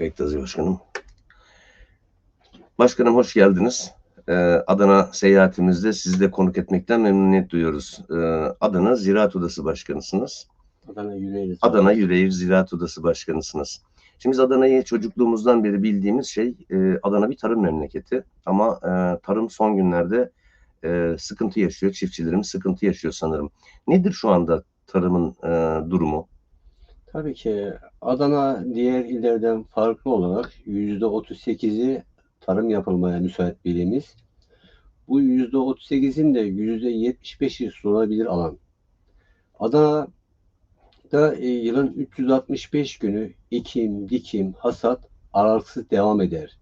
Kayıttayız başkanım. Başkanım hoş geldiniz. Ee, Adana seyahatimizde sizi de konuk etmekten memnuniyet duyuyoruz. Ee, Adana Ziraat Odası Başkanısınız. Adana Yüreğli. Adana Yüreğir Ziraat Odası Başkanısınız. Şimdi biz Adana'yı çocukluğumuzdan beri bildiğimiz şey e, Adana bir tarım memleketi. Ama e, tarım son günlerde e, sıkıntı yaşıyor. Çiftçilerimiz sıkıntı yaşıyor sanırım. Nedir şu anda tarımın e, durumu? Tabii ki Adana diğer illerden farklı olarak %38'i tarım yapılmaya müsait bir ilimiz. Bu %38'in de %75'i sulanabilir alan. Adana'da e, yılın 365 günü ekim, dikim, hasat aralıksız devam eder.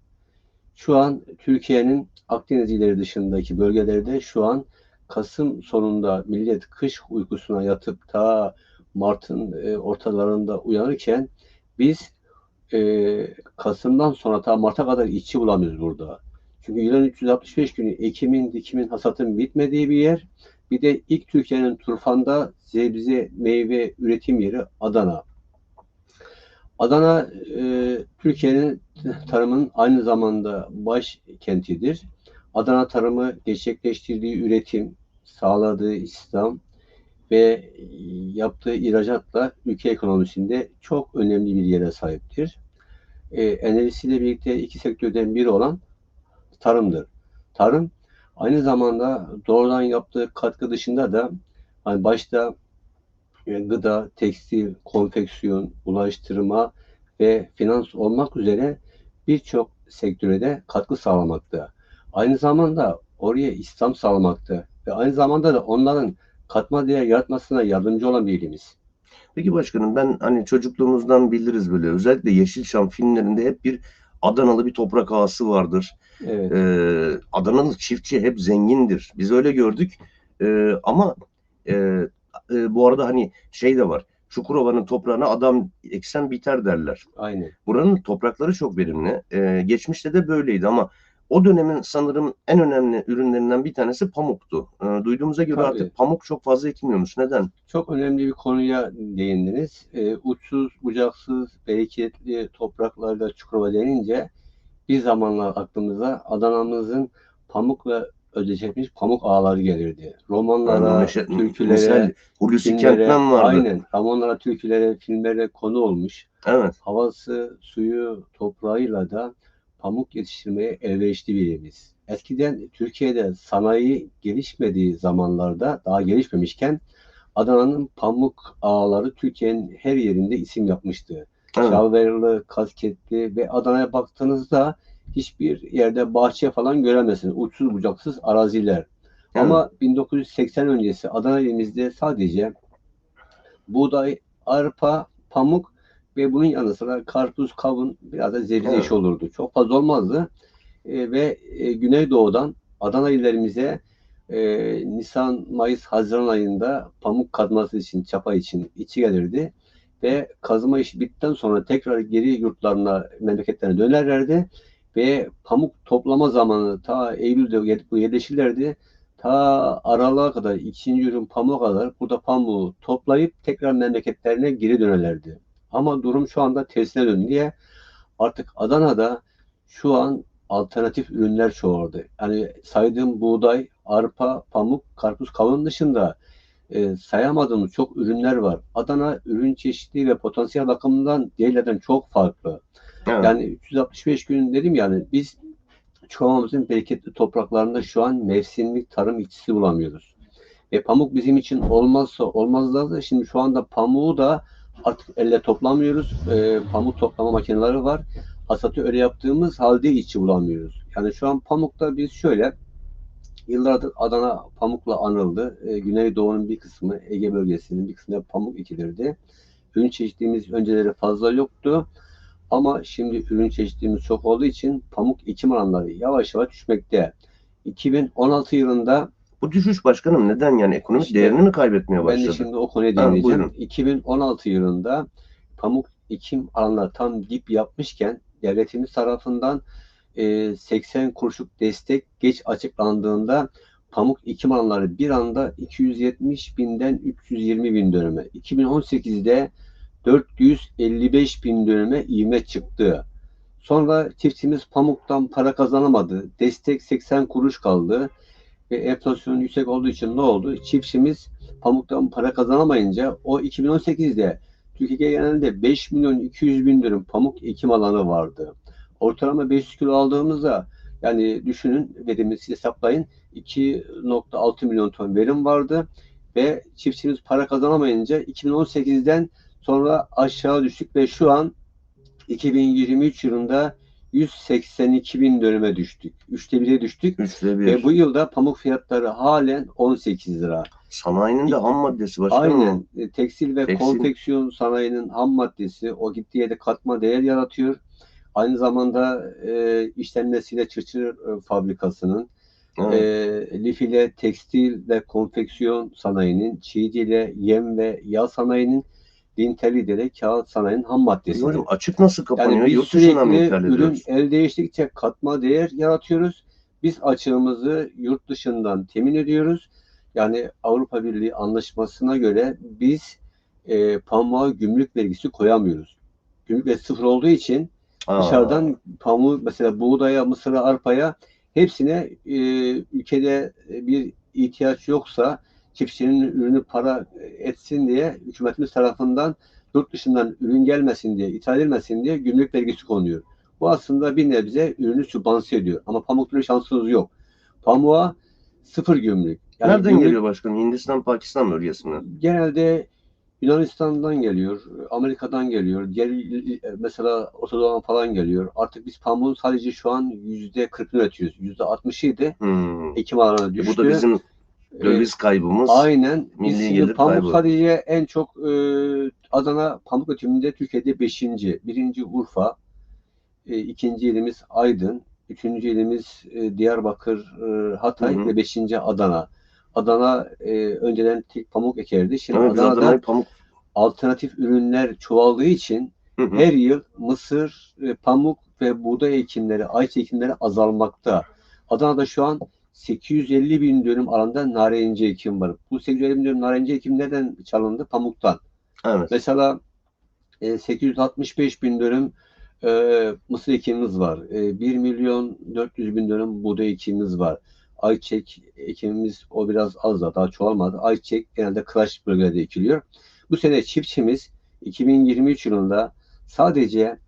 Şu an Türkiye'nin Akdeniz illeri dışındaki bölgelerde şu an Kasım sonunda millet kış uykusuna yatıp ta Mart'ın e, ortalarında uyanırken biz e, Kasım'dan sonra ta Mart'a kadar işçi bulamıyoruz burada. Çünkü yılın 365 günü ekimin, dikimin, hasatın bitmediği bir yer. Bir de ilk Türkiye'nin Turfan'da sebze, meyve üretim yeri Adana. Adana e, Türkiye'nin tarımın aynı zamanda başkentidir. Adana tarımı gerçekleştirdiği üretim, sağladığı istihdam ve yaptığı ihracatla ülke ekonomisinde çok önemli bir yere sahiptir. E, enerjisiyle birlikte iki sektörden biri olan tarımdır. Tarım aynı zamanda doğrudan yaptığı katkı dışında da hani başta e, gıda, tekstil, konfeksiyon, ulaştırma ve finans olmak üzere birçok sektöre de katkı sağlamakta. Aynı zamanda oraya İslam sağlamakta ve aynı zamanda da onların katma değer yaratmasına yardımcı olan bir ilimiz. Peki başkanım ben hani çocukluğumuzdan biliriz böyle özellikle Yeşilçam filmlerinde hep bir Adanalı bir toprak ağası vardır. Evet. Ee, Adanalı çiftçi hep zengindir. Biz öyle gördük. Ee, ama e, e, bu arada hani şey de var. Çukurova'nın toprağına adam eksen biter derler. Aynen. Buranın toprakları çok verimli. Ee, geçmişte de böyleydi ama o dönemin sanırım en önemli ürünlerinden bir tanesi pamuktu. Ee, duyduğumuza göre Tabii. artık pamuk çok fazla ekilmiyormuş. Neden? Çok önemli bir konuya değindiniz. Ee, uçsuz, bucaksız, bereketli topraklarda Çukurova denince bir zamanlar aklımıza Adana'mızın pamukla özdeşleşmiş pamuk ağları gelirdi. Romanlara, Yani meşe- türkülere, Hulusi filmlere, Kentmen vardı. aynen, romanlara, türkülere, filmlere konu olmuş. Evet. havası, suyu, toprağıyla da pamuk yetiştirmeye elverişli bir yerimiz. Eskiden Türkiye'de sanayi gelişmediği zamanlarda, daha gelişmemişken Adana'nın pamuk ağları Türkiye'nin her yerinde isim yapmıştı. evet. Şalvarlı, kasketli ve Adana'ya baktığınızda hiçbir yerde bahçe falan göremezsiniz. Uçsuz bucaksız araziler. Ama 1980 öncesi Adana ilimizde sadece buğday, arpa, pamuk ve bunun yanı sıra karpuz, kavun, biraz da zebze Evet. işi olurdu. Çok fazla olmazdı. E, ve e, Güneydoğu'dan Adana illerimize e, Nisan, Mayıs, Haziran ayında pamuk kazması için, çapa için içi gelirdi. Ve kazma işi bittikten sonra tekrar geri yurtlarına, memleketlerine dönerlerdi. Ve pamuk toplama zamanı ta Eylül'de bu yerleşirlerdi. Ta aralığa kadar, ikinci ürün pamuğa kadar burada pamuğu toplayıp tekrar memleketlerine geri dönerlerdi. Ama durum şu anda tersine döndü diye artık Adana'da şu an alternatif ürünler çoğaldı. Yani saydığım buğday, arpa, pamuk, karpuz, kavun dışında e, sayamadığımız çok ürünler var. Adana ürün çeşitliliği ve potansiyel bakımından diğerlerden çok farklı. Evet. Yani 365 gün dedim yani biz çoğumuzun bereketli topraklarında şu an mevsimlik tarım işçisi bulamıyoruz. Ve pamuk bizim için olmazsa olmazlardı. Şimdi şu anda pamuğu da artık elle toplamıyoruz. Ee, pamuk toplama makineleri var. Hasatı öyle yaptığımız halde işçi bulamıyoruz. Yani şu an pamukta biz şöyle yıllardır Adana pamukla anıldı. Ee, Güneydoğu'nun bir kısmı, Ege bölgesinin bir kısmında pamuk ekilirdi. Ürün çeşitliliğimiz önceleri fazla yoktu. Ama şimdi ürün çeşitliliğimiz çok olduğu için pamuk ekim alanları yavaş yavaş düşmekte. 2016 yılında Bu düşüş başkanım neden yani ekonomik İşte değerini mi kaybetmeye ben başladı? de şimdi o konuya değineceğim. buyurun. 2016 yılında pamuk ekim alanları tam dip yapmışken devletimiz tarafından e, 80 kuruşluk destek geç açıklandığında pamuk ekim alanları bir anda 270 binden 320 bin dönüme. 2018'de 455 bin dönüme ivme çıktı. Sonra çiftçimiz pamuktan para kazanamadı. Destek 80 kuruş kaldı. Ve enflasyon yüksek olduğu için ne oldu? Çiftçimiz pamuktan para kazanamayınca o 2018'de Türkiye genelinde 5 milyon 200 bin dönüm pamuk ekim alanı vardı. Ortalama 500 kilo aldığımızda yani düşünün verimizi hesaplayın 2.6 milyon ton verim vardı ve çiftçimiz para kazanamayınca 2018'den sonra aşağı düştük ve şu an 2023 yılında 182 bin dönüme düştük. Üçte 1'e düştük. Üçte bir. Ve bu yılda pamuk fiyatları halen 18 lira. Sanayinin de ham maddesi başkanım. Aynen. E, Tekstil ve Tekstil. konfeksiyon sanayinin ham maddesi o gittiği yerde katma değer yaratıyor. Aynı zamanda e, işlenmesiyle çırçır e, fabrikasının, Evet. e, lif ile tekstil ve konfeksiyon sanayinin, çiğdi ile yem ve yağ sanayinin, linteli de kağıt sanayinin ham maddesi. Hocam açık nasıl kapanıyor? Yani biz Yurt sürekli ürün ediyoruz? el değiştikçe katma değer yaratıyoruz. Biz açığımızı yurt dışından temin ediyoruz. Yani Avrupa Birliği anlaşmasına göre biz e, pamuğa gümrük vergisi koyamıyoruz. Gümrük vergisi sıfır olduğu için Aa, dışarıdan pamuğu mesela buğdaya, mısıra, arpaya hepsine e, ülkede bir ihtiyaç yoksa çiftçinin ürünü para etsin diye hükümetimiz tarafından yurt dışından ürün gelmesin diye, ithal edilmesin diye gümrük vergisi konuyor. Bu aslında bir nebze ürünü sübvanse ediyor. Ama pamuk türü şansınız yok. Pamuğa sıfır gümrük. Yani Nereden gümrük geliyor başkanım? Hindistan, Pakistan bölgesinden. genelde Yunanistan'dan geliyor, Amerika'dan geliyor, diğer mesela Ortadoğu'dan falan geliyor. Artık biz pamuğun sadece şu an yüzde 40'ını üretiyoruz. Yüzde 60'ıydı. Hmm. Ekim E, düştü. Bu da bizim döviz kaybımız. Aynen. Biz milli şimdi gelir pamuk kaybı. sadece en çok e, Adana pamuk üretiminde Türkiye'de 5. Birinci Urfa, e, ikinci ilimiz Aydın, üçüncü ilimiz e, Diyarbakır, e, Hatay Hı hı. ve beşinci Adana. Adana e, önceden tek pamuk ekerdi. Şimdi Evet, biz Adana'da Adana'yı pamuk. alternatif ürünler çoğaldığı için Hı hı. her yıl mısır, e, pamuk ve buğday ekimleri, ayçiçeği ekimleri azalmakta. Adana'da şu an 850 bin dönüm alanda narenciye ekim var. Bu 850 bin dönüm narenciye ekim nereden çalındı? Pamuktan. Evet. Mesela e, 865 bin dönüm e, mısır ekimimiz var. E, 1 milyon 400 bin dönüm buğday ekimimiz var. Ayçiçek ekimimiz o biraz az da daha çoğalmadı. Ayçiçek genelde kıraç bölgelerde ekiliyor. Bu sene çiftçimiz 2023 yılında sadece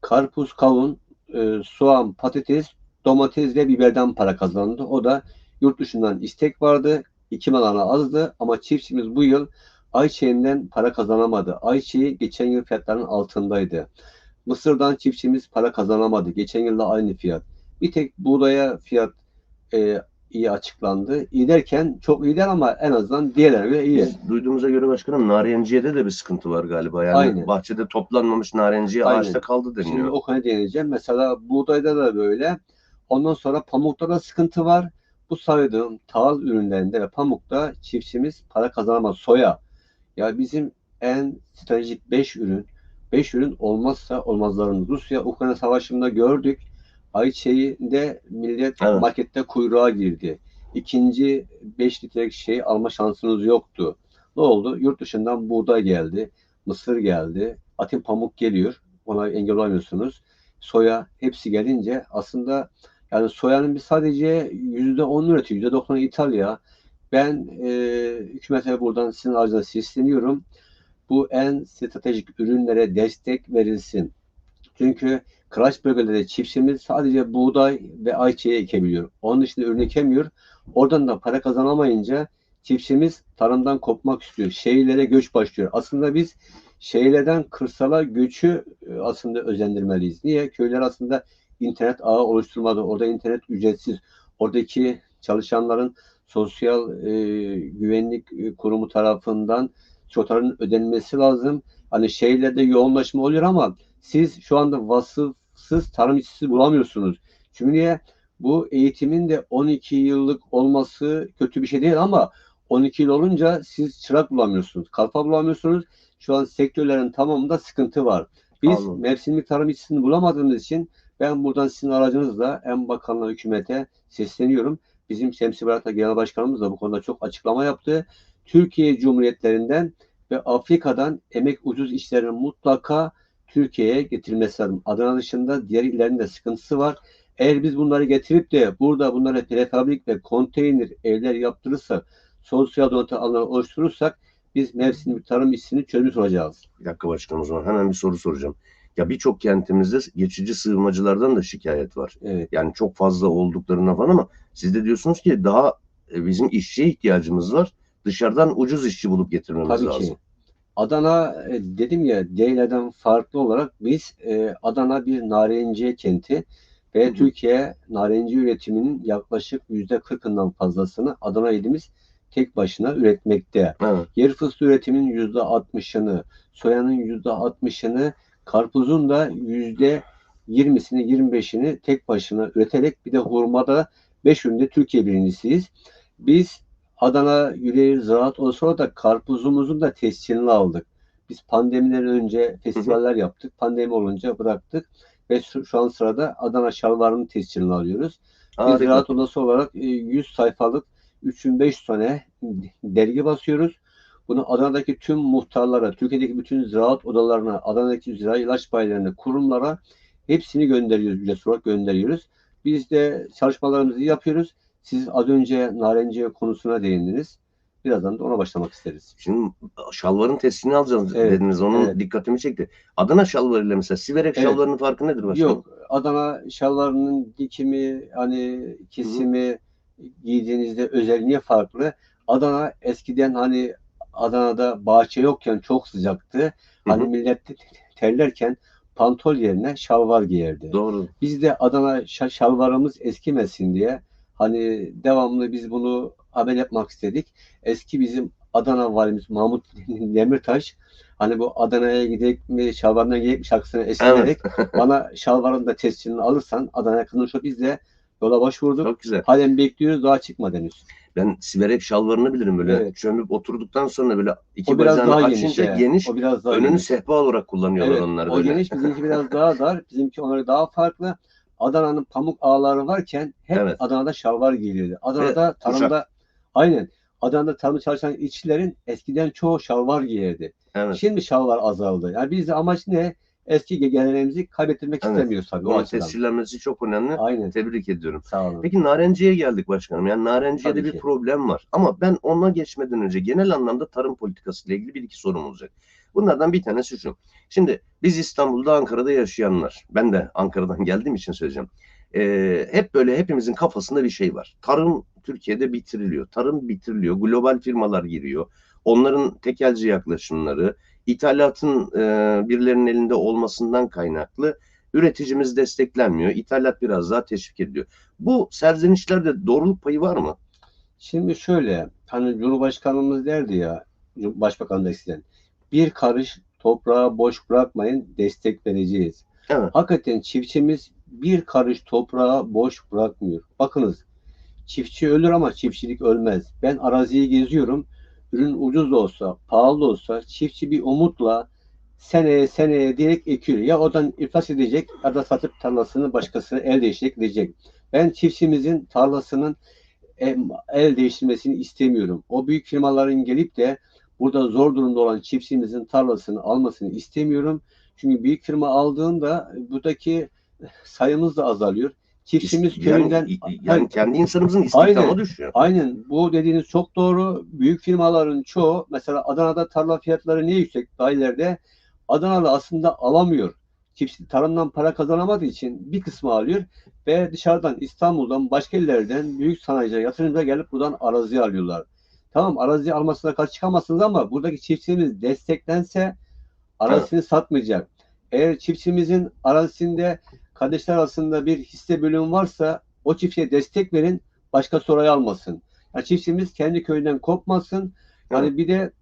karpuz, kavun, e, soğan, patates, domates ve biberden para kazandı. O da yurt dışından istek vardı. Ekim alanı azdı ama çiftçimiz bu yıl ayçiçeğinden para kazanamadı. Ayçiçeği geçen yıl fiyatların altındaydı. Mısırdan çiftçimiz para kazanamadı. Geçen yılda aynı fiyat. Bir tek buğdaya fiyat e, iyi açıklandı. İyi derken çok iyi ama en azından diğerlerine göre iyi. Duyduğumuza göre başkanım narenciyede de bir sıkıntı var galiba. Yani Aynen. bahçede toplanmamış narenciye Aynen. ağaçta kaldı deniliyor. Şimdi o konuya değineceğim. Mesela buğdayda da böyle. Ondan sonra pamukta da sıkıntı var. Bu saydığım tahıl ürünlerinde ve pamukta çiftçimiz para kazanamaz. Soya. Ya bizim en stratejik 5 ürün. 5 ürün olmazsa olmazlarımız. Rusya Ukrayna savaşında gördük. Ayçiçeğinde millet Evet. markette kuyruğa girdi. İkinci 5 litrelik şey alma şansınız yoktu. Ne oldu? Yurt dışından buğday geldi. Mısır geldi. Atin pamuk geliyor. Ona engel olamıyorsunuz. Soya hepsi gelince aslında yani soyanın bir sadece yüzde on üretiyor. Yüzde doksanı İtalya. Ben e, hükümete buradan sizin aracına sesleniyorum. Bu en stratejik ürünlere destek verilsin. Çünkü kıraç bölgelerde çiftçimiz sadece buğday ve ayçiçeği ekebiliyor. Onun dışında ürün ekemiyor. Oradan da para kazanamayınca çiftçimiz tarımdan kopmak istiyor. Şehirlere göç başlıyor. Aslında biz şehirlerden kırsala göçü e, aslında özendirmeliyiz. Niye? Köyler aslında internet ağı oluşturmadı. Orada internet ücretsiz. Oradaki çalışanların sosyal e, güvenlik e, kurumu tarafından sigortaların ödenmesi lazım. Hani şehirlerde yoğunlaşma oluyor ama siz şu anda vasıfsız tarım işçisi bulamıyorsunuz. Çünkü niye? Bu eğitimin de 12 yıllık olması kötü bir şey değil ama 12 yıl olunca siz çırak bulamıyorsunuz, kalfa bulamıyorsunuz. Şu an sektörlerin tamamında sıkıntı var. Biz Anladım. mevsimlik tarım işçisini bulamadığımız için ben buradan sizin aracınızla en bakanlığa, hükümete sesleniyorum. Bizim Şemsi Berat'a Genel Başkanımız da bu konuda çok açıklama yaptı. Türkiye Cumhuriyetlerinden ve Afrika'dan emek ucuz işlerin mutlaka Türkiye'ye getirilmesi lazım. Adana dışında diğer illerin de sıkıntısı var. Eğer biz bunları getirip de burada bunları prefabrik ve konteyner evler yaptırırsak, sosyal donatı alanları oluşturursak biz mevsimlik tarım işini çözmüş olacağız. Bir dakika başkanım o zaman hemen bir soru soracağım. Ya birçok kentimizde geçici sığınmacılardan da şikayet var. Evet. Yani çok fazla olduklarına falan ama siz de diyorsunuz ki daha e, bizim işçiye ihtiyacımız var. Dışarıdan ucuz işçi bulup getirmemiz Tabii lazım. ki. Adana e, dedim ya Deyla'dan farklı olarak biz e, Adana bir narenciye kenti ve Hı. Türkiye narenciye üretiminin yaklaşık yüzde 40'ından fazlasını Adana ilimiz tek başına üretmekte. Evet. Yer fıstığı üretiminin yüzde 60'ını, soyanın yüzde 60'ını, karpuzun da yüzde 20'sini, 25'ini tek başına üreterek bir de hurmada 5 üründe Türkiye birincisiyiz. Biz Adana Yüreğir Ziraat Odası'na da karpuzumuzun da tescilini aldık. Biz pandemiden önce festivaller yaptık. Pandemi olunca bıraktık. Ve şu, an sırada Adana şalvarının tescilini alıyoruz. Biz. Ziraat Odası olarak e, 100 sayfalık 3500 tane dergi basıyoruz. Bunu Adana'daki tüm muhtarlara, Türkiye'deki bütün ziraat odalarına, Adana'daki ziraat ilaç bayilerine, kurumlara hepsini gönderiyoruz, ücretsiz olarak gönderiyoruz. Biz de çalışmalarımızı yapıyoruz. Siz az önce narenciye konusuna değindiniz. Birazdan da ona başlamak isteriz. Şimdi şalvarın testini alacağız Evet, dediniz. Onun evet. dikkatimi çekti. Adana şalvarıyla mesela Siverek Evet. şalvarının farkı nedir başkanım? Yok, Adana şalvarının dikimi, hani kesimi giydiğinizde özelliği farklı. Adana eskiden hani Adana'da bahçe yokken çok sıcaktı. Hani Hı millet te- terlerken pantol yerine şalvar giyerdi. Doğru. Biz de Adana şa- şalvarımız eskimesin diye hani devamlı biz bunu haber yapmak istedik. Eski bizim Adana valimiz Mahmut Demirtaş hani bu Adana'ya gidek mi şalvarına gidek mi şarkısını eşleyerek bana şalvarın da tescilini alırsan Adana'ya kınırsa biz de yola başvurduk. Çok güzel. Halen bekliyoruz daha çıkmadı henüz. Ben Siverek şalvarını bilirim böyle Evet. çömüp oturduktan sonra böyle iki O bacağını geniş. açınca geniş. O biraz daha Önünü geniş. sehpa olarak kullanıyorlar Evet, onları o böyle. geniş bizimki biraz daha dar. Bizimki onları daha farklı. Adana'nın pamuk ağları varken hep Evet. Adana'da şalvar giyiliyordu. Adana'da kuşak. tarımda aynen Adana'da tarımda çalışan işçilerin eskiden çoğu şalvar giyerdi. Evet. Şimdi şalvar azaldı. Yani biz amaç ne? Eski geleneğimizi kaybettirmek Evet. istemiyoruz tabii o Bunun açıdan. tescillenmesi çok önemli. Aynen. Tebrik ediyorum. Sağ olun. Peki narenciye geldik başkanım. Yani narenciyede Tabii bir ki. problem var. Ama ben ona geçmeden önce genel anlamda tarım politikası ile ilgili bir iki sorum olacak. Bunlardan bir tanesi şu. Şimdi biz İstanbul'da, Ankara'da yaşayanlar, ben de Ankara'dan geldiğim için söyleyeceğim. Ee, hep böyle hepimizin kafasında bir şey var. Tarım Türkiye'de bitiriliyor. Tarım bitiriliyor. Global firmalar giriyor. Onların tekelci yaklaşımları, ithalatın e, birilerinin elinde olmasından kaynaklı üreticimiz desteklenmiyor. İthalat biraz daha teşvik ediliyor. Bu serzenişlerde doğruluk payı var mı? Şimdi şöyle hani Cumhurbaşkanımız derdi ya Başbakan da eskiden bir karış toprağı boş bırakmayın destek vereceğiz. Evet. Hakikaten çiftçimiz bir karış toprağı boş bırakmıyor. Bakınız çiftçi ölür ama çiftçilik ölmez. Ben araziyi geziyorum. Ürün ucuz da olsa, pahalı da olsa çiftçi bir umutla seneye seneye diyerek ekiyor. Ya oradan iflas edecek ya da satıp tarlasını başkasına el değiştirerek gidecek. Ben çiftçimizin tarlasının em- el değiştirmesini istemiyorum. O büyük firmaların gelip de burada zor durumda olan çiftçimizin tarlasını almasını istemiyorum. Çünkü büyük firma aldığında buradaki sayımız da azalıyor. Çiftçimiz köyünden yani, kendi insanımızın istihdamı düşüyor. Aynen bu dediğiniz çok doğru. Büyük firmaların çoğu mesela Adana'da tarla fiyatları niye yüksek daha ileride? Adana'da aslında alamıyor. Çiftçi tarımdan para kazanamadığı için bir kısmı alıyor ve dışarıdan İstanbul'dan başka illerden büyük sanayiciler yatırımcılar gelip buradan arazi alıyorlar. Tamam arazi almasına karşı çıkamazsınız ama buradaki çiftçimiz desteklense arazisini satmayacak. Eğer çiftçimizin arazisinde kardeşler arasında bir hisse bölümü varsa o çiftçiye destek verin başka orayı almasın. Yani çiftçimiz kendi köyünden kopmasın. Yani bir de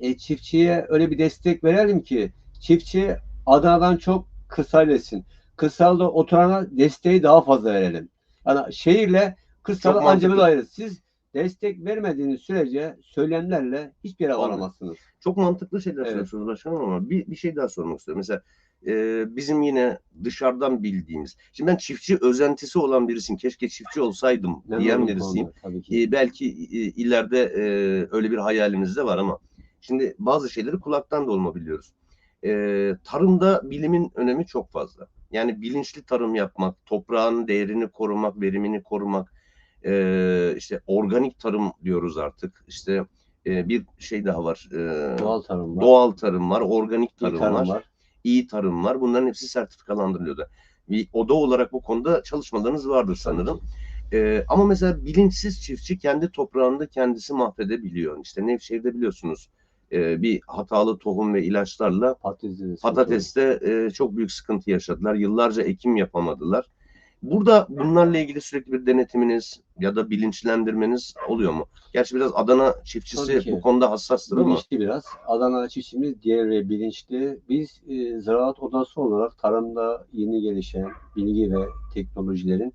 e, çiftçiye öyle bir destek verelim ki çiftçi Adana'dan çok kırsalesin. Kırsalda oturana desteği daha fazla verelim. Yani şehirle kırsalı Çok anca mantıklı. bir ayrı. Siz destek vermediğiniz sürece söylemlerle hiçbir yere varamazsınız. Çok mantıklı şeyler Evet. söylüyorsunuz başkanım ama bir, bir şey daha sormak istiyorum. Mesela e, bizim yine dışarıdan bildiğimiz. Şimdi ben çiftçi özentisi olan birisiyim. Keşke çiftçi olsaydım Memnun diyen birisiyim. E, belki e, ileride e, öyle bir hayalimiz de var ama şimdi bazı şeyleri kulaktan dolma biliyoruz. e, tarımda bilimin önemi çok fazla. Yani bilinçli tarım yapmak, toprağın değerini korumak, verimini korumak, e, işte organik tarım diyoruz artık. İşte e, bir şey daha var. E, Doğal tarım var. doğal tarım var, organik tarım, tarım var, var. İyi tarım var. Bunların hepsi sertifikalandırılıyordu. Bir oda olarak bu konuda çalışmalarınız vardır sanırım. Ee, ama mesela bilinçsiz çiftçi kendi toprağında kendisi mahvedebiliyor. İşte Nevşehir'de biliyorsunuz e, bir hatalı tohum ve ilaçlarla sıkıntı patateste e, çok büyük sıkıntı yaşadılar. Yıllarca ekim yapamadılar. Burada bunlarla ilgili sürekli bir denetiminiz ya da bilinçlendirmeniz oluyor mu? Gerçi biraz Adana çiftçisi bu konuda hassastır ama. Bilinçli biraz. Adana çiftçimiz diğer ve bilinçli. Biz e, ziraat odası olarak tarımda yeni gelişen bilgi ve teknolojilerin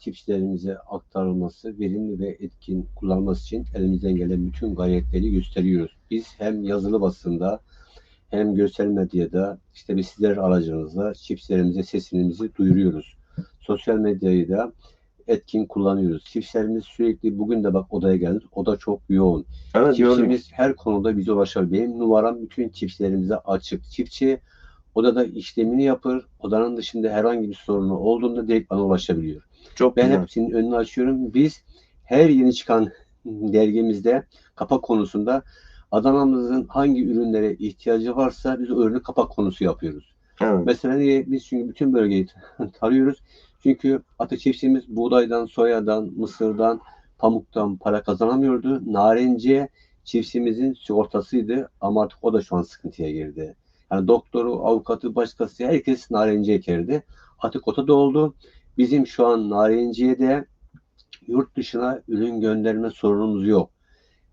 çiftçilerimize aktarılması, verimli ve etkin kullanılması için elimizden gelen bütün gayretleri gösteriyoruz. Biz hem yazılı basında hem görsel medyada işte biz sizler aracınızla çiftçilerimize sesimizi duyuruyoruz. Sosyal medyayı da etkin kullanıyoruz. Çiftçilerimiz sürekli bugün de bak odaya geldik. Oda çok yoğun. Evet. Çiftçimiz her konuda bize ulaşabilir. Benim numaram bütün çiftçilerimize açık. Çiftçi odada işlemini yapır. Odanın dışında herhangi bir sorunu olduğunda direkt bana ulaşabiliyor. Çok Ben güzel. hepsinin önünü açıyorum. Biz her yeni çıkan dergimizde kapak konusunda Adana'mızın hangi ürünlere ihtiyacı varsa biz o ürünü kapak konusu yapıyoruz. Evet. Mesela niye? Biz çünkü bütün bölgeyi tarıyoruz. Çünkü atı çiftçimiz buğdaydan, soyadan, mısırdan, pamuktan para kazanamıyordu. Narenciye çiftçimizin sigortasıydı ama artık o da şu an sıkıntıya girdi. Yani doktoru, avukatı, başkası herkes narenciye ekerdi. Artık ota da oldu. Bizim şu an narenciye de yurt dışına ürün gönderme sorunumuz yok.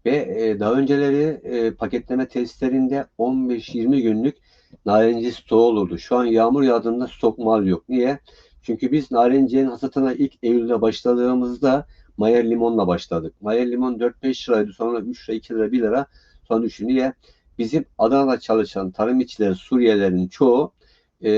Ve e, daha önceleri e, paketleme testlerinde 15-20 günlük narenci stoğu olurdu. Şu an yağmur yağdığında stok mal yok. Niye? Çünkü biz narenciyenin hasatına ilk Eylül'de başladığımızda Mayer limonla başladık. Mayer limon 4-5 liraydı. Sonra 3 lira, 2 lira, 1 lira. Sonra düştü. Niye? Bizim Adana'da çalışan tarım işçileri Suriyelilerin çoğu e,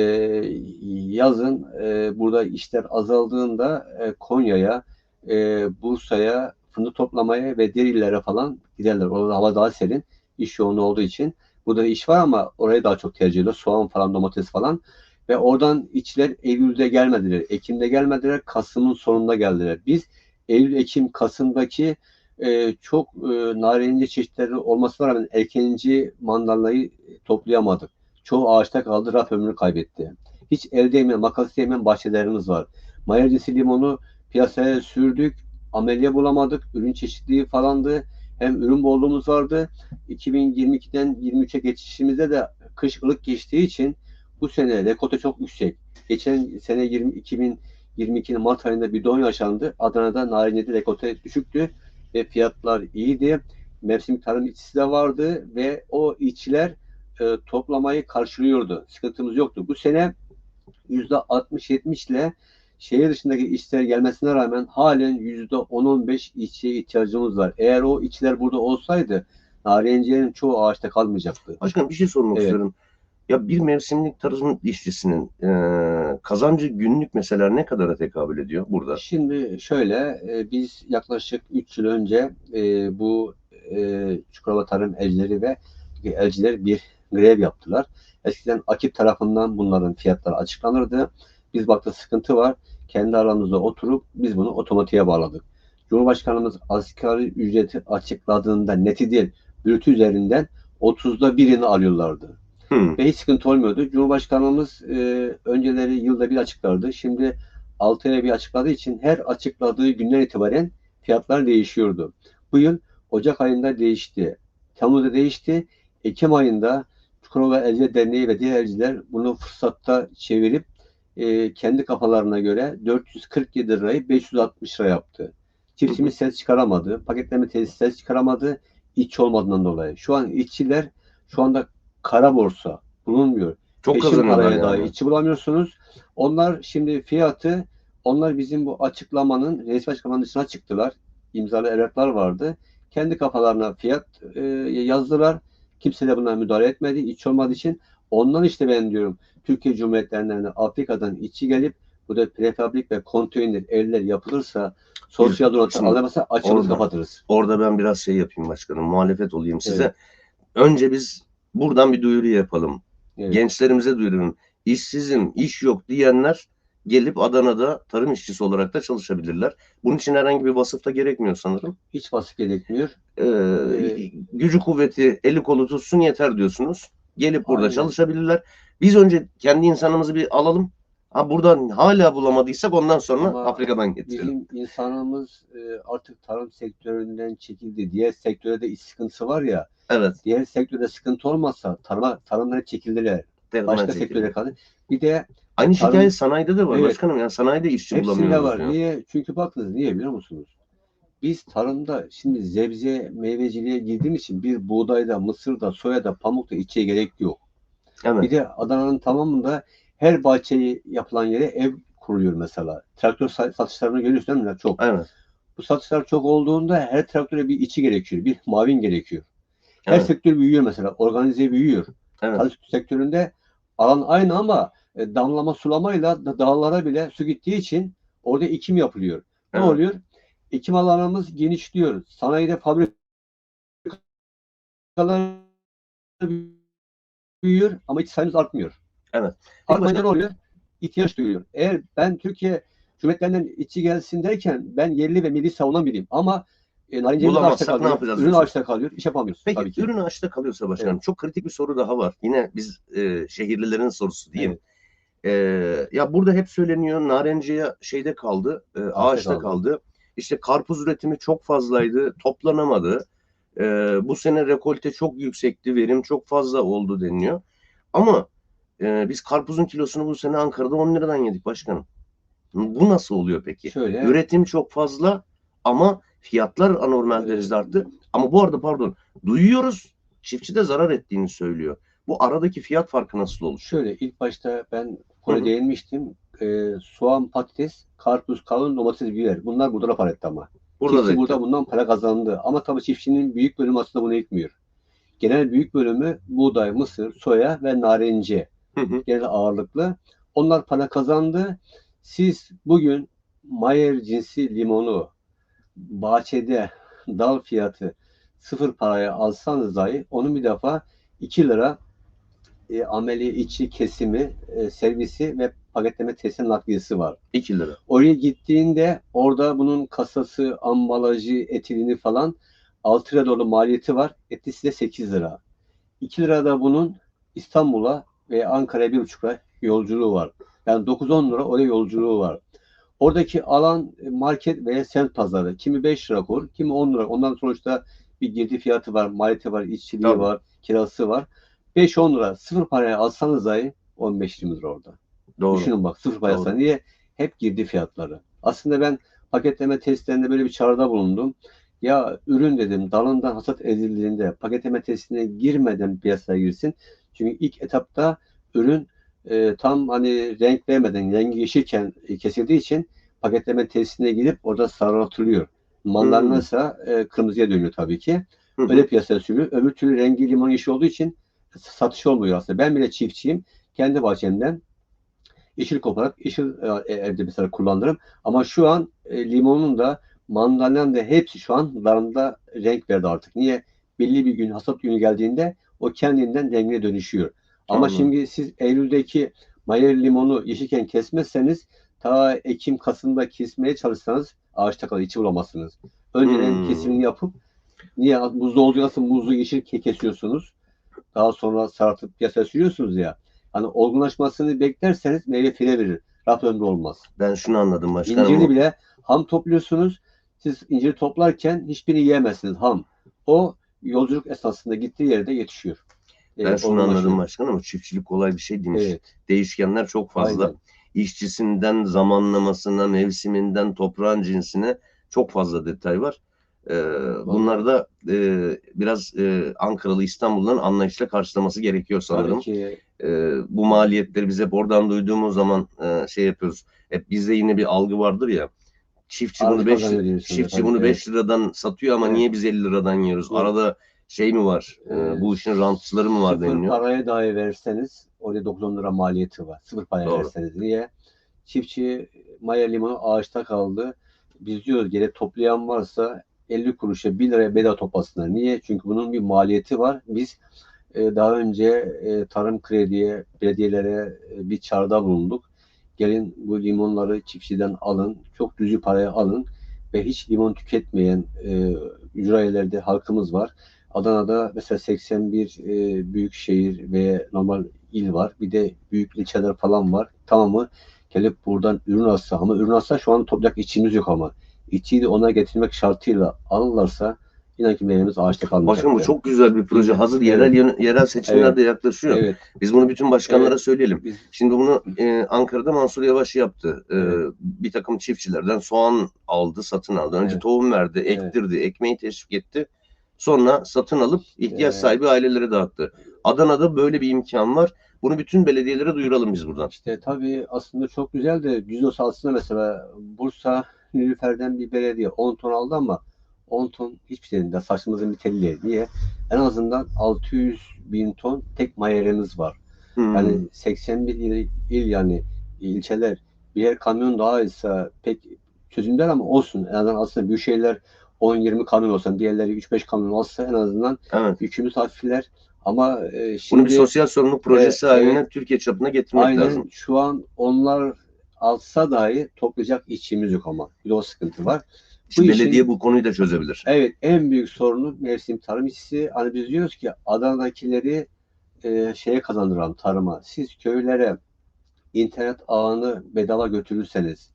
yazın e, burada işler azaldığında e, Konya'ya, e, Bursa'ya fındık toplamaya ve Derilere falan giderler. Orada hava daha serin. iş yoğun olduğu için. Burada iş var ama orayı daha çok tercih ediyor. Soğan falan, domates falan. Ve oradan içler Eylül'de gelmediler. Ekim'de gelmediler. Kasım'ın sonunda geldiler. Biz Eylül, Ekim, Kasım'daki e, çok e, narenciye çeşitleri olmasına rağmen erkenci mandalayı toplayamadık. Çoğu ağaçta kaldı, raf ömrünü kaybetti. Hiç el değmeyen, makas değmeyen bahçelerimiz var. Mayercisi limonu piyasaya sürdük, amelye bulamadık, ürün çeşitliliği falandı. Hem ürün bolluğumuz vardı. 2022'den 23'e geçişimizde de kış ılık geçtiği için bu sene rekolte çok yüksek. Geçen sene 20, 2022'nin Mart ayında bir don yaşandı. Adana'da narenciyede rekolte düşüktü ve fiyatlar iyiydi. Mevsim tarım işçisi de vardı ve o işçiler e, toplamayı karşılıyordu. Sıkıntımız yoktu. Bu sene %60-70 ile şehir dışındaki işçiler gelmesine rağmen halen %10-15 işçiye ihtiyacımız var. Eğer o işçiler burada olsaydı narenciyenin çoğu ağaçta kalmayacaktı. Başkanım bir şey sormak Evet. istiyorum. Ya bir mevsimlik tarım işçisinin e, kazancı günlük mesela ne kadara tekabül ediyor burada? Şimdi şöyle, e, biz yaklaşık 3 yıl önce e, bu e, Çukurova Tarım Elcileri ve elciler bir grev yaptılar. Eskiden AKİP tarafından bunların fiyatları açıklanırdı. Biz baktık sıkıntı var. Kendi aramızda oturup biz bunu otomatiğe bağladık. Cumhurbaşkanımız asgari ücreti açıkladığında neti değil, brütü üzerinden 30'da birini alıyorlardı. Hmm. Ve hiç sıkıntı olmuyordu. Cumhurbaşkanımız e, önceleri yılda bir açıklardı. Şimdi 6 aya bir açıkladığı için her açıkladığı günden itibaren fiyatlar değişiyordu. Bu yıl Ocak ayında değişti. Temmuz'da değişti. Ekim ayında Çukurova Elci Derneği ve diğer elciler bunu fırsatta çevirip e, kendi kafalarına göre 447 lirayı 560 lira yaptı. Çiftçimiz ses çıkaramadı. Paketleme tesisi ses çıkaramadı. İççi olmadığından dolayı. Şu an işçiler şu anda kara borsa bulunmuyor. Çok Peşin paraya dahi yani. işçi bulamıyorsunuz. Onlar şimdi fiyatı onlar bizim bu açıklamanın resmi açıklamanın dışına çıktılar. İmzalı evraklar vardı. Kendi kafalarına fiyat e, yazdılar. Kimse de buna müdahale etmedi. İşçi olmadığı için ondan işte ben diyorum Türkiye Cumhuriyetlerinden Afrika'dan işçi gelip burada prefabrik ve konteyner evler yapılırsa sosyal donatı alamasa orada- kapatırız. Orada ben biraz şey yapayım başkanım, muhalefet olayım size. Önce biz buradan bir duyuru yapalım. Evet. Gençlerimize duyuruyorum. İşsizim, iş yok diyenler gelip Adana'da tarım işçisi olarak da çalışabilirler. Bunun için herhangi bir vasıf da gerekmiyor sanırım. Hiç vasıf gerekmiyor. Ee, gücü kuvveti eli kolu tutsun yeter diyorsunuz. Gelip burada Aynen. çalışabilirler. Biz önce kendi insanımızı bir alalım. Ha buradan hala bulamadıysak ondan sonra Ama Afrika'dan getirelim. Bizim insanımız e, artık tarım sektöründen çekildi. Diğer sektörde iş sıkıntısı var ya. Evet. Diğer sektörde sıkıntı olmazsa tarıma, tarımdan çekildiler. Tercüman Başka çekelim. sektöre kaldı. Bir de Aynı Tarım- hikaye sanayide de var Evet. başkanım. Yani sanayide işçi hepsinde bulamıyoruz. var. ya. Niye? Çünkü bakınız niye biliyor musunuz? Biz tarımda şimdi zebze meyveciliğe girdiğimiz için bir buğdayda, mısırda, soyada, pamukta işçiye gerek yok. Evet. Bir de Adana'nın tamamında her bahçeyi yapılan yere ev kuruluyor mesela. Traktör sa- satışlarını görüyorsun değil mi? Çok. Evet. Bu satışlar çok olduğunda her traktöre bir içi gerekiyor. Bir mavin gerekiyor. Her Evet. sektör büyüyor mesela. Organize büyüyor. Evet. Tarım sektöründe alan aynı ama e, damlama sulamayla da- dağlara bile su gittiği için orada ekim yapılıyor. Ne Evet. oluyor? Ekim alanımız genişliyor. Sanayide fabrikalar büyüyor ama iç sayımız artmıyor. Evet. Ne oluyor? İhtiyaç duyuyor. Eğer ben Türkiye Cumhuriyetlerinden içi gelsin derken ben yerli ve milli savunan biriyim. Ama e, narincemiz Bulamazsak açta ne kalıyor. yapacağız Ürün diyorsun? açta kalıyor. İş yapamıyoruz. Peki tabii ki. ürün açta kalıyorsa başkanım çok kritik bir soru daha var. Yine biz e, şehirlilerin sorusu diyeyim. E, ya burada hep söyleniyor narenciye şeyde kaldı, e, ağaçta kaldı. kaldı. İşte karpuz üretimi çok fazlaydı, toplanamadı. E, bu sene rekolte çok yüksekti, verim çok fazla oldu deniliyor. Ama e, biz karpuzun kilosunu bu sene Ankara'da 10 liradan yedik başkanım. Bu nasıl oluyor peki? Şöyle Üretim çok fazla ama fiyatlar anormal derecede arttı. Ama bu arada pardon duyuyoruz çiftçi de zarar ettiğini söylüyor. Bu aradaki fiyat farkı nasıl oluşuyor? Şöyle ilk başta ben konuya değinmiştim. Ee, soğan, patates, karpuz, kavun, domates, biber. Bunlar burada para etti ama. Burada Çiftçi da burada bundan para kazandı. Ama tabii çiftçinin büyük bölümü aslında bunu ekmiyor. Genel büyük bölümü buğday, mısır, soya ve narenciye. Hı hı. Genel ağırlıklı. Onlar para kazandı. Siz bugün Mayer cinsi limonu bahçede dal fiyatı sıfır paraya alsanız dahi onun bir defa 2 lira e, ameli içi kesimi, e, servisi ve paketleme teslim nakliyesi var. 2 lira. Oraya gittiğinde orada bunun kasası, ambalajı, etilini falan 6 lira doğru maliyeti var. Etlisi de 8 lira. 2 lira da bunun İstanbul'a ve Ankara'ya 1,5 lira yolculuğu var. Yani 9-10 lira oraya yolculuğu var. Oradaki alan e, market veya semt pazarı. Kimi 5 lira kur, kimi 10 lira. Ondan sonuçta bir girdi fiyatı var, maliyeti var, işçiliği Tabii. var, kirası var. 5-10 lira sıfır paraya alsanız dahi 15-20 lira orada. Doğru. Düşünün bak sıfır parası. Doğru. Niye? Hep girdi fiyatları. Aslında ben paketleme testlerinde böyle bir çağrıda bulundum. Ya ürün dedim dalından hasat edildiğinde paketleme testine girmeden piyasaya girsin. Çünkü ilk etapta ürün e, tam hani renk vermeden rengi yeşilken e, kesildiği için paketleme testine girip orada sarartılıyor. Mallar Hmm. nasılsa e, kırmızıya dönüyor tabii ki. Hı. Öyle piyasaya sürüyor. Öbür türlü rengi limon yeşil olduğu için satış olmuyor aslında. Ben bile çiftçiyim. Kendi bahçemden yeşil koparak yeşil e, evde mesela kullanırım. Ama şu an e, limonun da mandalinanın da hepsi şu an darında renk verdi artık. Niye? Belli bir gün hasat günü geldiğinde o kendinden rengine dönüşüyor. Ama Anladım. şimdi siz Eylül'deki Mayer limonu yeşilken kesmezseniz ta Ekim Kasım'da kesmeye çalışsanız ağaçta kalır içi bulamazsınız. Önceden Hmm. kesimini yapıp niye buzlu olduğu nasıl buzlu yeşil ke- kesiyorsunuz? Daha sonra sarartıp piyasaya sürüyorsunuz ya. Hani olgunlaşmasını beklerseniz meyve file verir. Raf ömrü olmaz. Ben şunu anladım başkanım. İnciri bile ham topluyorsunuz. Siz inciri toplarken hiçbirini yiyemezsiniz ham. O yolculuk esnasında gittiği yerde yetişiyor. Ben Ee, şunu anladım başkanım. ama Çiftçilik kolay bir şey değilmiş. Evet. Değişkenler çok fazla. Aynen. İşçisinden zamanlamasına, mevsiminden toprağın cinsine çok fazla detay var. Ee, bunlar da e, biraz e, Ankaralı İstanbul'dan anlayışla karşılaması gerekiyor sanırım. Ee, bu maliyetleri biz hep oradan duyduğumuz zaman e, şey yapıyoruz. Hep bizde yine bir algı vardır ya. Çiftçi bunu 5 kazanıyor diyorsun çiftçi bunu evet. 5 liradan satıyor ama Evet. niye biz 50 liradan yiyoruz? Evet. Arada şey mi var? Ee, Evet. bu işin rantçıları mı var Sıfır deniliyor? paraya dahi verseniz oraya 90 lira maliyeti var. Sıfır paraya Doğru. verseniz. Niye? Çiftçi maya limonu ağaçta kaldı. Biz diyoruz gerek toplayan varsa 50 kuruşa 1 liraya bedava toplasınlar. Niye? Çünkü bunun bir maliyeti var. Biz e, daha önce e, tarım krediye, belediyelere e, bir çağrıda bulunduk. Gelin bu limonları çiftçiden alın, çok düzü paraya alın ve hiç limon tüketmeyen e, ücra yerlerde halkımız var. Adana'da mesela 81 e, büyük şehir ve normal il var. Bir de büyük ilçeler falan var. Tamamı gelip buradan ürün alsa ama ürün alsa şu an toplayacak içimiz yok ama. İçiyi de ona getirmek şartıyla alırlarsa inan ki meyvemiz ağaçta kalmayacak. Başkanım bu çok güzel bir proje. Hazır yerel yerel seçimler Evet. de yaklaşıyor. Evet. Biz bunu bütün başkanlara Evet. söyleyelim. Biz Şimdi bunu e, Ankara'da Mansur Yavaş yaptı. E, Evet. bir takım çiftçilerden soğan aldı, satın aldı. Önce Evet. tohum verdi, Evet. ektirdi, ekmeği teşvik etti. Sonra satın alıp ihtiyaç Evet. sahibi ailelere dağıttı. Adana'da böyle bir imkan var. Bunu bütün belediyelere duyuralım biz buradan. İşte tabii aslında çok güzel de Güzos aslında mesela Bursa Nilüfer'den bir belediye 10 ton aldı ama 10 ton hiçbir şeyinde saçımızın bir teli değil. Niye? En azından 600 bin ton tek mayerimiz var. Hmm. Yani 81 il, il yani ilçeler birer kamyon daha ise pek çözüm değil ama olsun. En azından aslında büyük şehirler 10-20 kamyon olsa diğerleri 3-5 kamyon olsa en azından evet. yükümüz hafifler. Ama e, Bunu şimdi bir sosyal sorumluluk projesi Evet, haline evet. Türkiye çapına getirmek Aynen lazım. şu an onlar alsa dahi toplayacak içimiz yok ama. Bir de o sıkıntı var. Şu bu işin- belediye bu konuyu da çözebilir. Evet en büyük sorunu mevsim tarım işçisi. Hani biz diyoruz ki Adana'dakileri e, şeye kazandıralım tarıma. Siz köylere internet ağını bedava götürürseniz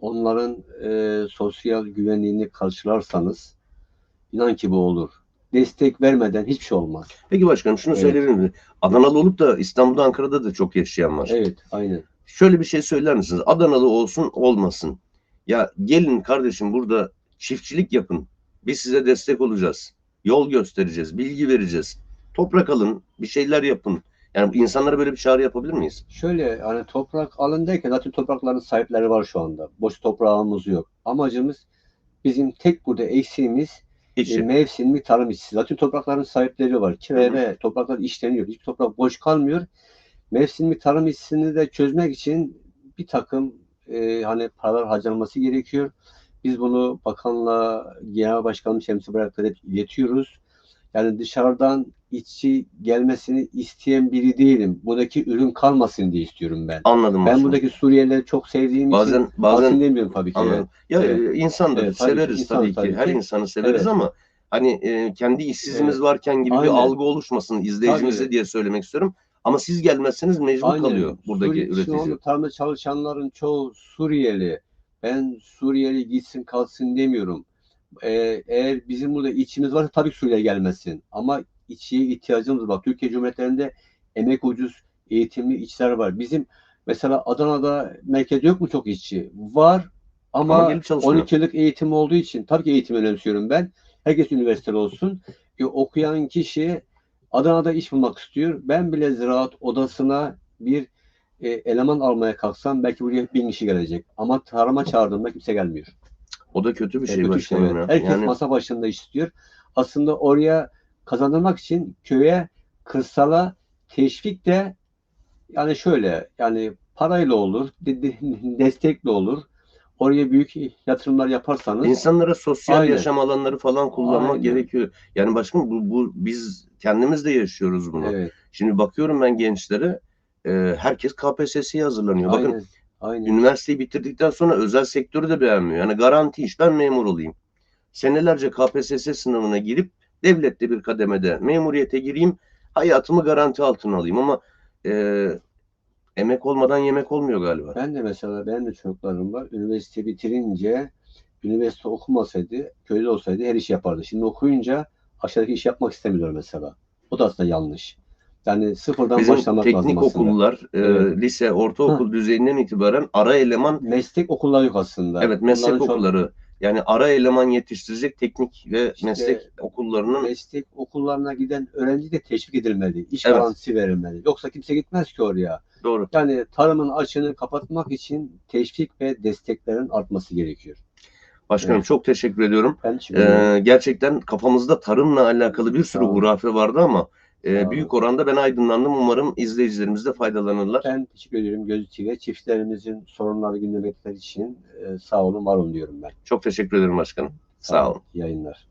onların e, sosyal güvenliğini karşılarsanız inan ki bu olur. Destek vermeden hiçbir şey olmaz. Peki başkanım şunu Evet. söyleyebilir miyim? Adanalı olup da İstanbul'da, Ankara'da da çok yaşayan var. Evet aynen. Şöyle bir şey söyler misiniz? Adanalı olsun olmasın. Ya gelin kardeşim burada çiftçilik yapın. Biz size destek olacağız. Yol göstereceğiz, bilgi vereceğiz. Toprak alın, bir şeyler yapın. Yani insanlara böyle bir çağrı yapabilir miyiz? Şöyle hani toprak alın derken zaten toprakların sahipleri var şu anda. Boş toprağımız yok. Amacımız bizim tek burada eksiğimiz Hiç. e, mevsimlik tarım işçisi. Zaten toprakların sahipleri var. Kire ve topraklar işleniyor. Hiç toprak boş kalmıyor. Mevsimlik tarım işçisini de çözmek için bir takım e, hani paralar harcanması gerekiyor. Biz bunu bakanla genel başkanımız Şemsi Bırak'ta hep iletiyoruz. Yani dışarıdan işçi gelmesini isteyen biri değilim. Buradaki ürün kalmasın diye istiyorum ben. Anladım Ben başkanım. buradaki Suriyelileri çok sevdiğim için bazen bazen bazen demiyorum tabii ki. anladım. Ya Evet. e, insandır, Evet, tabii severiz insan tabii ki. tabii Her insanı severiz Evet. ama hani e, kendi işsizimiz Evet. varken gibi bir Aynen. algı oluşmasın izleyicimize Tabii. diye söylemek istiyorum. Ama siz gelmezseniz mecbur Aynen. kalıyor buradaki Suriye- üretici. Şu tarımda çalışanların çoğu Suriyeli. Ben Suriyeli gitsin kalsın demiyorum. Ee, eğer bizim burada içimiz varsa tabii Suriye gelmesin. Ama içiye ihtiyacımız var. Türkiye Cumhuriyetlerinde emek ucuz eğitimli işçiler var. Bizim mesela Adana'da merkezde yok mu çok işçi? Var ama, Ama gelip çalışmıyor. 12 yıllık eğitim olduğu için tabii ki eğitim önemsiyorum ben. Herkes üniversiteli olsun. E, okuyan kişi Adana'da iş bulmak istiyor. Ben bile ziraat odasına bir e, eleman almaya kalksam belki buraya bin kişi gelecek. Ama tarıma çağırdığımda kimse gelmiyor. O da kötü bir E, şey kötü başkanım evet. ya. Herkes Yani masa başında istiyor. Aslında oraya kazandırmak için köye, kırsala teşvik de yani şöyle yani parayla olur, de- de- destekle olur. Oraya büyük yatırımlar yaparsanız İnsanlara sosyal Aynen. yaşam alanları falan kullanmak Aynen. gerekiyor. Yani başkanım bu, bu biz kendimiz de yaşıyoruz bunu. evet, Şimdi bakıyorum ben gençlere e, herkes KPSS'ye hazırlanıyor. Bakın aynen, aynen. üniversiteyi bitirdikten sonra özel sektörü de beğenmiyor. Yani garanti iş ben memur olayım. Senelerce KPSS sınavına girip devlette bir kademede memuriyete gireyim. Hayatımı garanti altına alayım ama e, emek olmadan yemek olmuyor galiba. Ben de mesela benim de çocuklarım var. Üniversite bitirince üniversite okumasaydı, köyde olsaydı her iş yapardı. Şimdi okuyunca aşağıdaki iş yapmak istemiyor mesela. O da aslında yanlış. Yani sıfırdan Bizim başlamak teknik lazım aslında. okullar, e, lise, ortaokul düzeyinden itibaren ara eleman Meslek okulları yok aslında. Evet meslek Bunların çok- okulları yani ara eleman yetiştirecek teknik ve İşte meslek okullarının meslek okullarına giden öğrenci de teşvik edilmeli. İş Evet. garantisi verilmeli. Yoksa kimse gitmez ki oraya. doğru. Yani tarımın açığını kapatmak için teşvik ve desteklerin artması gerekiyor. Başkanım Evet. çok teşekkür ediyorum. Ee, gerçekten kafamızda tarımla alakalı bir sürü Sağ olun. hurafe vardı ama e, Sağ olun. büyük oranda ben aydınlandım. Umarım izleyicilerimiz de faydalanırlar. Ben teşekkür ediyorum Gözü TV. Çiftçilerimizin sorunları getirdiği için e, sağ olun, var olun diyorum ben. Çok teşekkür ederim başkanım. Sağ olun. İyi yayınlar.